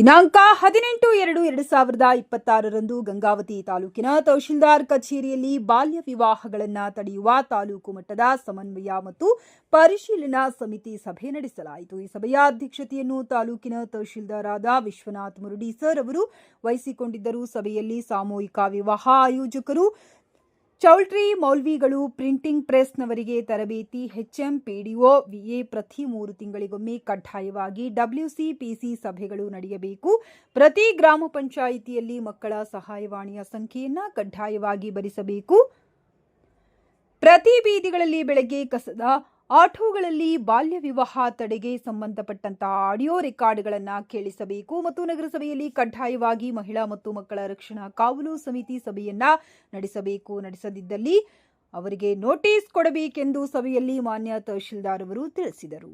ದಿನಾಂಕ ಹದಿನೆಂಟು ಎರಡು ಎರಡು ಸಾವಿರದ ಇಪ್ಪತ್ತಾರರಂದು ಗಂಗಾವತಿ ತಾಲೂಕಿನ ತಹಶೀಲ್ದಾರ್ ಕಚೇರಿಯಲ್ಲಿ ಬಾಲ್ಯ ವಿವಾಹಗಳನ್ನು ತಡೆಯುವ ತಾಲೂಕು ಮಟ್ಟದ ಸಮನ್ವಯ ಮತ್ತು ಪರಿಶೀಲನಾ ಸಮಿತಿ ಸಭೆ ನಡೆಸಲಾಯಿತು. ಈ ಸಭೆಯ ಅಧ್ಯಕ್ಷತೆಯನ್ನು ತಾಲೂಕಿನ ತಹಶೀಲ್ದಾರ್ ಆದ ವಿಶ್ವನಾಥ್ ಮುರುಡಿ ಸರ್ ಅವರು ವಹಿಸಿಕೊಂಡಿದ್ದರು. ಸಭೆಯಲ್ಲಿ ಸಾಮೂಹಿಕ ವಿವಾಹ ಆಯೋಜಕರು ಚೌಲ್ಟ್ರಿ ಮೌಲ್ವಿಗಳು ಪ್ರಿಂಟಿಂಗ್ ಪ್ರೆಸ್ನವರಿಗೆ ತರಬೇತಿ, ಎಚ್ಎಂ ಪಿಡಿಒ ವಿಎ ಪ್ರತಿ ಮೂರು ತಿಂಗಳಿಗೊಮ್ಮೆ ಕಡ್ಡಾಯವಾಗಿ ಡಬ್ಲ್ಯೂಸಿ ಪಿಸಿ ಸಭೆಗಳು ನಡೆಯಬೇಕು. ಪ್ರತಿ ಗ್ರಾಮ ಪಂಚಾಯಿತಿಯಲ್ಲಿ ಮಕ್ಕಳ ಸಹಾಯವಾಣಿಯ ಸಂಖ್ಯೆಯನ್ನು ಕಡ್ಡಾಯವಾಗಿ ಭರಿಸಬೇಕು. ಪ್ರತಿ ಬೀದಿಗಳಲ್ಲಿ ಬೆಳಗ್ಗೆ ಕಸದ ಆಟೋಗಳಲ್ಲಿ ಬಾಲ್ಯ ವಿವಾಹ ತಡೆಗೆ ಸಂಬಂಧಪಟ್ಟಂತಹ ಆಡಿಯೋ ರೆಕಾರ್ಡ್ಗಳನ್ನು ಕೇಳಿಸಬೇಕು ಮತ್ತು ನಗರಸಭೆಯಲ್ಲಿ ಕಡ್ಡಾಯವಾಗಿ ಮಹಿಳಾ ಮತ್ತು ಮಕ್ಕಳ ರಕ್ಷಣಾ ಕಾವಲು ಸಮಿತಿ ಸಭೆಯನ್ನ ನಡೆಸಬೇಕು. ನಡೆಸದಿದ್ದಲ್ಲಿ ಅವರಿಗೆ ನೋಟಿಸ್ ಕೊಡಬೇಕೆಂದು ಸಭೆಯಲ್ಲಿ ಮಾನ್ಯ ತಹಶೀಲ್ದಾರ್ ಅವರು ತಿಳಿಸಿದರು.